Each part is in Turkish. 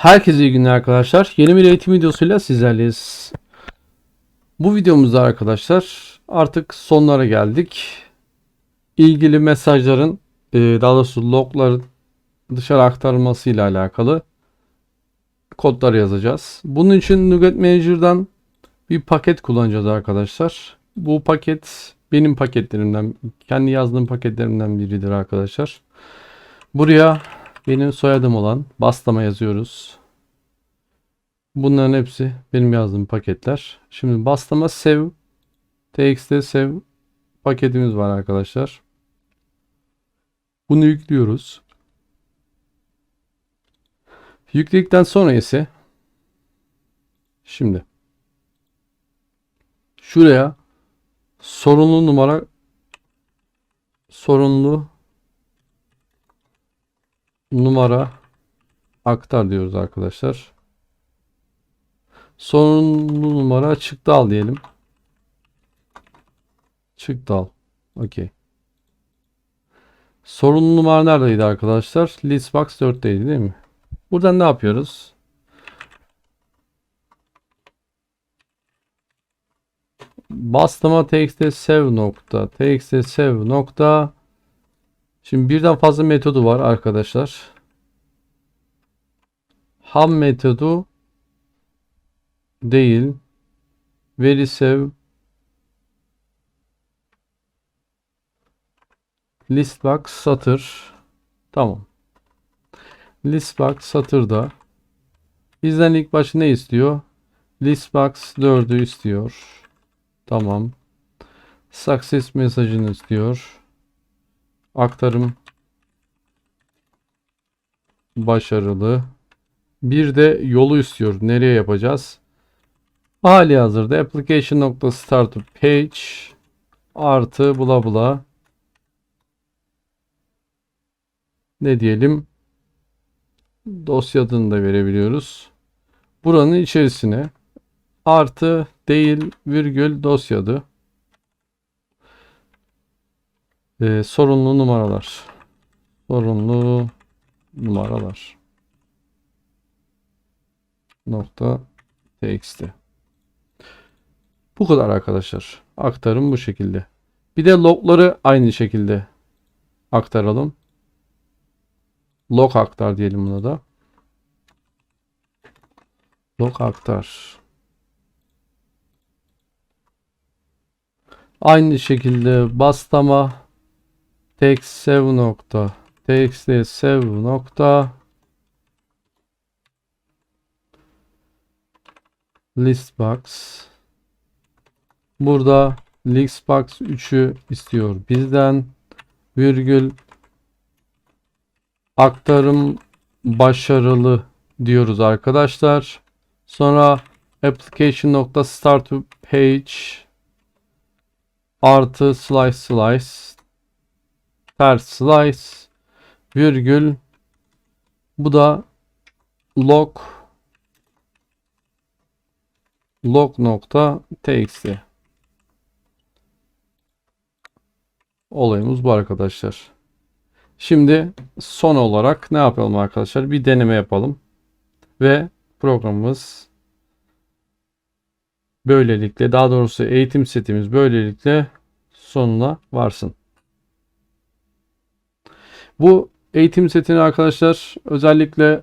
Herkese iyi günler arkadaşlar. Yeni bir eğitim videosuyla sizlerleyiz. Bu videomuzda arkadaşlar artık sonlara geldik. İlgili mesajların e, daha doğrusu logların dışarı aktarılması ile alakalı kodlar yazacağız. Bunun için Nuget Manager'dan bir paket kullanacağız arkadaşlar. Bu paket benim paketlerimden, kendi yazdığım paketlerimden biridir arkadaşlar. Buraya benim soyadım olan Bastama yazıyoruz. Bunların hepsi benim yazdığım paketler. Şimdi Bastama Save TXT Save paketimiz var arkadaşlar. Bunu yüklüyoruz. Yükledikten sonra ise şimdi şuraya sorunlu numara sorunlu numara aktar diyoruz arkadaşlar. Sorunlu numara çıktı al diyelim. Çıktı al. Okey. Sorunlu numara neredeydi arkadaşlar? Listbox 4'teydi değil mi? Buradan ne yapıyoruz? Bastama txt save nokta txt save nokta Şimdi birden fazla metodu var arkadaşlar. Ham metodu değil. Veri save listbox satır. Tamam. Listbox satırda bizden ilk başta ne istiyor? Listbox 4'ü istiyor. Tamam. Success mesajını istiyor. Aktarım başarılı. Bir de yolu istiyor. Nereye yapacağız? Hali hazırda application.start page artı bula bula ne diyelim dosya adını da verebiliyoruz. Buranın içerisine artı değil virgül dosya adı Ee, sorunlu numaralar. Sorunlu numaralar. Nokta txt. Bu kadar arkadaşlar. Aktarım bu şekilde. Bir de logları aynı şekilde aktaralım. Log aktar diyelim buna da. Log aktar. Aynı şekilde bastama text save nokta. Txt save nokta. Listbox. Burada listbox 3'ü istiyor bizden. Virgül. Aktarım başarılı diyoruz arkadaşlar. Sonra application nokta start page. Artı slice slice ters slice virgül bu da log log nokta txt olayımız bu arkadaşlar. Şimdi son olarak ne yapalım arkadaşlar? Bir deneme yapalım. Ve programımız böylelikle daha doğrusu eğitim setimiz böylelikle sonuna varsın. Bu eğitim setini arkadaşlar özellikle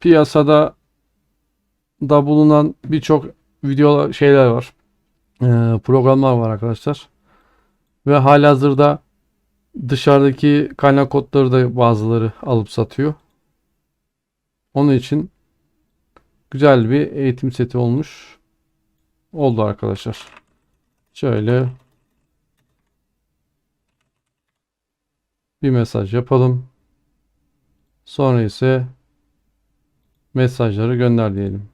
piyasada da bulunan birçok video şeyler var. Ee, programlar var arkadaşlar. Ve halihazırda dışarıdaki kaynak kodları da bazıları alıp satıyor. Onun için güzel bir eğitim seti olmuş. Oldu arkadaşlar. Şöyle bir mesaj yapalım. Sonra ise mesajları gönder diyelim.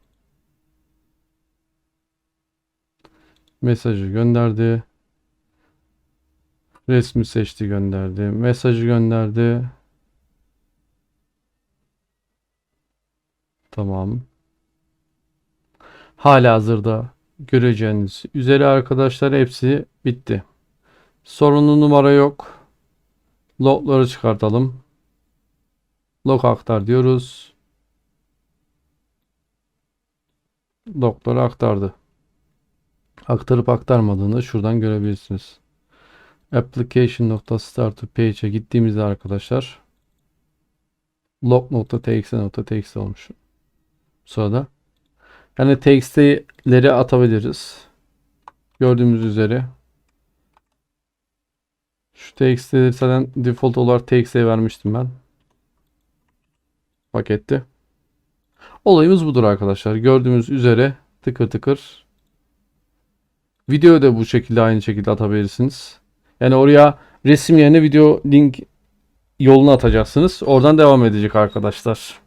Mesajı gönderdi. Resmi seçti gönderdi. Mesajı gönderdi. Tamam. Hala hazırda göreceğiniz üzere arkadaşlar hepsi bitti. Sorunlu numara yok. Logları çıkartalım. Log aktar diyoruz. doktora aktardı. Aktarıp aktarmadığını şuradan görebilirsiniz. Application.start to page'e gittiğimizde arkadaşlar log.txt.txt olmuş. Sırada yani txt'leri atabiliriz. Gördüğümüz üzere şu txt'leri zaten default olarak txt'ye vermiştim ben. Pakette. Olayımız budur arkadaşlar. Gördüğümüz üzere tıkır tıkır. Videoyu da bu şekilde aynı şekilde atabilirsiniz. Yani oraya resim yerine video link yolunu atacaksınız. Oradan devam edecek arkadaşlar.